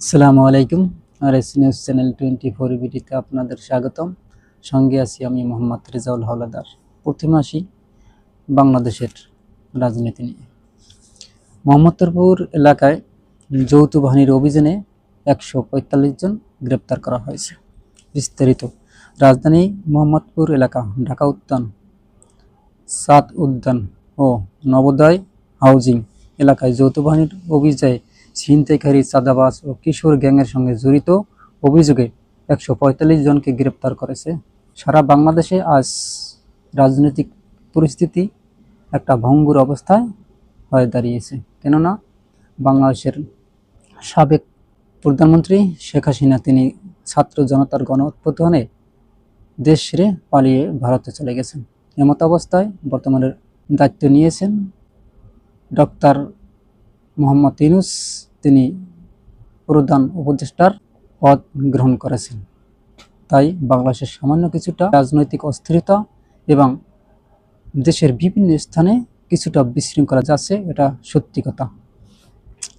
আসসালামু আলাইকুম। R S news channel twenty four বিডিতে আপনাদের স্বাগতম। সঙ্গে আছি আমি মোহাম্মদ রেজাউল হাওলাদার। প্রথমে আসি বাংলাদেশের রাজনীতি নিয়ে। মোহাম্মদপুর এলাকায় যৌথ বাহিনীর অভিযানে একশো পঁয়তাল্লিশ জন গ্রেপ্তার করা হয়েছে। বিস্তারিত। রাজধানী মোহাম্মদপুর এলাকা, ঢাকা উদ্যান, সাত উদ্যান ও নবোদয় হাউজিং এলাকায় যৌথ বাহিনীর অভিযানে ছিনতাইকারী চাঁদাবাজ ও কিশোর গ্যাংয়ের সঙ্গে জড়িত। অভিযোগে একশো পঁয়তাল্লিশ জনকে গ্রেপ্তার করেছে। সারা বাংলাদেশে আজ রাজনৈতিক পরিস্থিতি একটা ভঙ্গুর অবস্থায় হয়ে দাঁড়িয়েছে। কেননা বাংলাদেশের সাবেক প্রধানমন্ত্রী শেখ হাসিনা, তিনি ছাত্র জনতার গণ অভ্যুত্থানে দেশ ছেড়ে পালিয়ে ভারতে চলে গেছেন। এমত অবস্থায় বর্তমানে দায়িত্ব নিয়েছেন ডক্টর মোহাম্মদ ইউনুস, তিনি প্রধান উপদেষ্টার পদ গ্রহণ করেছেন। তাই বাংলাদেশের সামান্য কিছুটা রাজনৈতিক অস্থিরতা এবং দেশের বিভিন্ন স্থানে কিছুটা বিশৃঙ্খলা যাচ্ছে, এটা সত্যি কথা।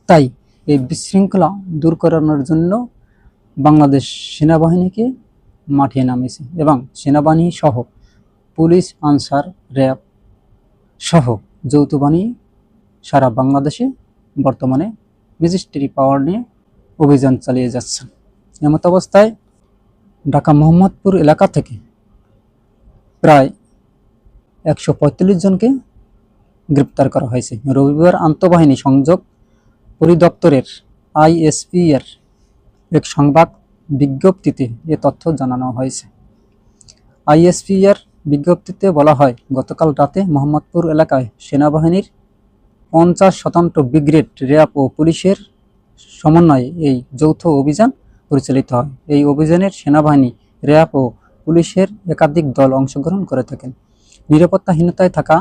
তাই এই বিশৃঙ্খলা দূর করানোর জন্য বাংলাদেশ সেনাবাহিনীকে মাঠে নামিয়েছে এবং সেনাবাহিনী সহ পুলিশ আনসার র্যাব সহ যৌথ বাহিনী সারা বাংলাদেশে বর্তমানে ম্যাজিস্ট্রি পাওয়ার নিয়ে অভিযান চালিয়ে যাচ্ছে এমত অবস্থায় ঢাকা মোহাম্মদপুর এলাকা থেকে প্রায় একশো পঁয়তাল্লিশ জনকে গ্রেপ্তার করা হয়েছে। রবিবার আন্তঃবাহিনী সংযোগ পরিদপ্তরের আইএসপি এর এক সংবাদ বিজ্ঞপ্তিতে এ তথ্য জানানো হয়েছে। আইএসপি এর বিজ্ঞপ্তিতে বলা হয়, গতকাল রাতে মোহাম্মদপুর এলাকায় সেনাবাহিনীর পঞ্চাশ শতাংশ ব্রিগেড, র্যাব ও পুলিশের সমন্বয়ে এই যৌথ অভিযান পরিচালিত হয়। এই অভিযানের সেনাবাহিনী, র্যাব ও পুলিশের একাধিক দল অংশগ্রহণ করে থাকেন। নিরাপত্তাহীনতায় থাকা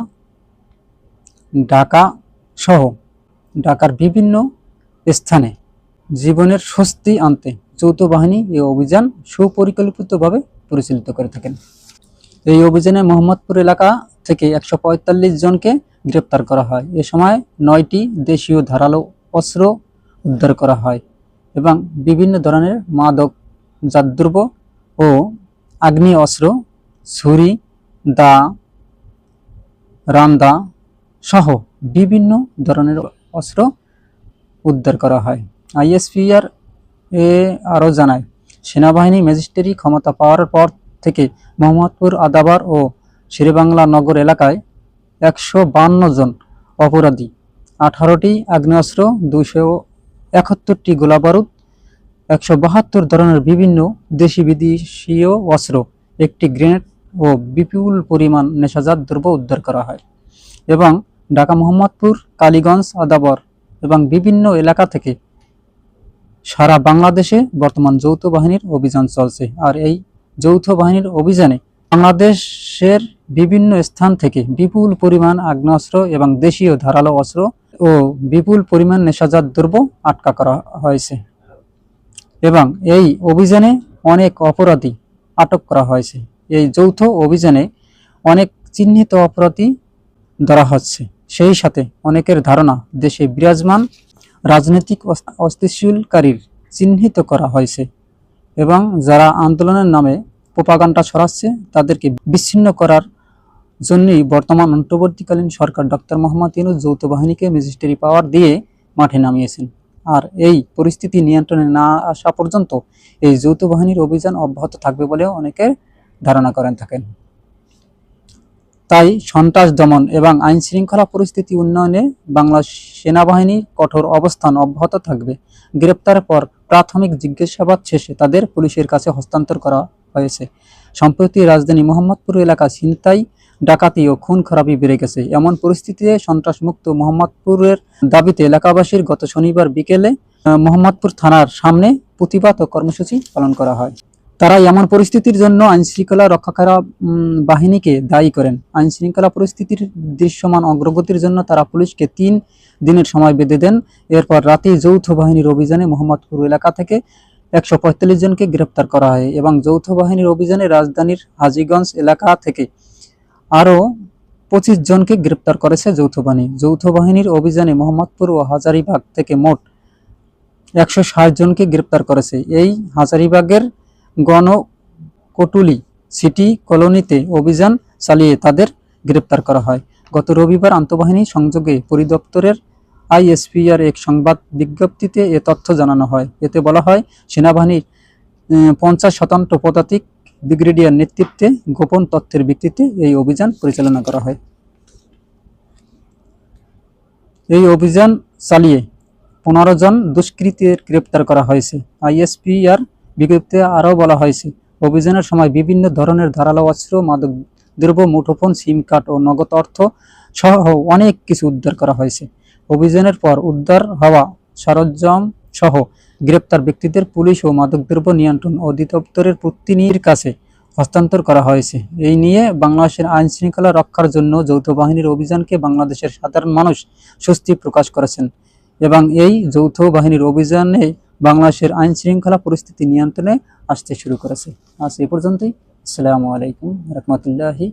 ঢাকা সহ ঢাকার বিভিন্ন স্থানে জীবনের স্বস্তি আনতে যৌথ বাহিনী এই অভিযান সুপরিকল্পিতভাবে পরিচালিত করে থাকেন। এই অভিযানে মোহাম্মদপুর এলাকা থেকে একশো পঁয়তাল্লিশ জনকে গ্রেপ্তার করা হয়। এ সময় নয়টি দেশীয় ধারালো অস্ত্র উদ্ধার করা হয় এবং বিভিন্ন ধরনের মাদক জাদ্রব্য ও আগ্নেয় অস্ত্র ছুরি, দা রান্দা সহ বিভিন্ন ধরনের অস্ত্র উদ্ধার করা হয়। আইএসপিআর এ আরও জানায়, সেনাবাহিনী ম্যাজিস্ট্রেরি ক্ষমতা পাওয়ার পর থেকে মোহাম্মদপুর, আদাবার ও শেরেবাংলা নগর এলাকায় একশো বান্ন জন অপরাধী, আঠারোটি আগ্নেয়াস্ত্র দুশো একাত্তরটি গোলাবারুদ, একশো বাহাত্তর ধরনের বিভিন্ন দেশি বিদেশীয় অস্ত্র, একটি গ্রেনেড ও বিপুল পরিমাণ নেশাজাত দ্রব্য উদ্ধার করা হয় এবং ঢাকা মোহাম্মদপুর, কালীগঞ্জ, আদাবর এবং বিভিন্ন এলাকা থেকে সারা বাংলাদেশে বর্তমান যৌথ বাহিনীর অভিযান চলছে। আর এই যৌথ বাহিনীর অভিযানে বাংলাদেশের বিভিন্ন স্থান থেকে বিপুল পরিমাণ আগ্নেয়াস্ত্র এবং দেশীয় ধারালো অস্ত্র ও বিপুল পরিমাণ নেশাজাত দ্রব্য আটকা করা হয়েছে এবং এই অভিযানে অনেক অপরাধী আটক করা হয়েছে। এই যৌথ অভিযানে অনেক চিহ্নিত অপরাধী ধরা হচ্ছে। সেই সাথে অনেকের ধারণা, দেশে বিরাজমান রাজনৈতিক অস- অস্থিতিশীলকারীর চিহ্নিত করা হয়েছে এবং যারা আন্দোলনের নামে প্রোপাগান্ডা ছড়াচ্ছে, তাদেরকে বিচ্ছিন্ন করার জন্যই বর্তমান অন্তর্বর্তীকালীন সরকার ডক্টর মোহাম্মদ ইউনুস যৌথ বাহিনীকে ম্যাজিস্ট্রি পাওয়ার দিয়ে মাঠে নামিয়েছেন। আর এই পরিস্থিতি নিয়ন্ত্রণে না আসা পর্যন্ত এই যৌথ বাহিনীর অভিযান অব্যাহত থাকবে বলে অনেকের ধারণা করেন থাকেন। তাই সন্ত্রাস দমন এবং আইন শৃঙ্খলা পরিস্থিতি উন্নয়নে বাংলা সেনাবাহিনীর কঠোর অবস্থান অব্যাহত থাকবে। গ্রেপ্তারের পর প্রাথমিক জিজ্ঞাসাবাদ শেষে তাদের পুলিশের কাছে হস্তান্তর করা হয়েছে। সম্প্রতি রাজধানী মোহাম্মদপুর এলাকা ছিনতাই, ডাকাতি ও খুন খারাপি বেড়ে গেছে। এমন পরিস্থিতিতে সন্ত্রাসমুক্ত মোহাম্মদপুরের দাবিতে এলাকাবাসীর গত শনিবার বিকেলে মোহাম্মদপুর থানার সামনে প্রতিবাদ ও কর্মসূচি পালন করা হয়। তারা এমন পরিস্থিতির জন্য আইন শৃঙ্খলা রক্ষাকারী বাহিনীকে দায়ী করেন। আইন শৃঙ্খলা পরিস্থিতির দৃশ্যমান অগ্রগতির জন্য তারা পুলিশকে তিন দিনের সময় বেঁধে দেন। এরপর রাতে যৌথ বাহিনীর অভিযানে মোহাম্মদপুর এলাকা থেকে একশো পঁয়তাল্লিশ জনকে গ্রেপ্তার করা হয় এবং যৌথ বাহিনীর অভিযানে রাজধানীর হাজীগঞ্জ এলাকা থেকে আরও পঁচিশ জনকে গ্রেপ্তার করেছে যৌথ বাহিনী। যৌথ বাহিনীর অভিযানে মোহাম্মদপুর ও হাজারিবাগ থেকে মোট একশো ষাট জনকে গ্রেপ্তার করেছে। এই হাজারিবাগের গণকটুলি সিটি কলোনিতে অভিযান চালিয়ে তাদের গ্রেপ্তার করা হয়। গত রবিবার আন্তঃবাহিনী সংযোগে পরিদপ্তরের আইএসপিআর এক সংবাদ বিজ্ঞপ্তিতে এ তথ্য জানানো হয়। এতে বলা হয়, সেনাবাহিনীর পঞ্চাশ শতাংশ পদাতিক ব্রিগেডিয়ার নেতৃত্বে গোপন তথ্যের ভিত্তিতে এই অভিযান পরিচালনা করা হয়। এই অভিযান চালিয়ে পনেরো জন দুষ্কৃতীদের গ্রেপ্তার করা হয়েছে। আইএসপিআর বিজ্ঞপ্তিতে আরও বলা হয়েছে, অভিযানের সময় বিভিন্ন ধরনের ধারালো অস্ত্র, মাদক, দ্রব্য, মুঠোফোন, সিম কার্ড ও নগদ অর্থ সহ অনেক কিছু উদ্ধার করা হয়েছে। অভিযানের পর উদ্ধার হওয়া সরঞ্জাম সহ গ্রেপ্তার ব্যক্তিদের পুলিশ ও মাদকদ্রব্য নিয়ন্ত্রণ অধিদপ্তরের প্রতিনিধির কাছে হস্তান্তর করা হয়েছে। এই নিয়ে বাংলাদেশের আইন শৃঙ্খলা রক্ষার জন্য যৌথ বাহিনীর অভিযানকে বাংলাদেশের সাধারণ মানুষ স্বস্তি প্রকাশ করেছেন এবং এই যৌথ বাহিনীর অভিযানে বাংলাদেশের আইন শৃঙ্খলা পরিস্থিতি নিয়ন্ত্রণে আসতে শুরু করেছে। আজ এ পর্যন্তই। আসসালামু আলাইকুম রহমতুল্লাহি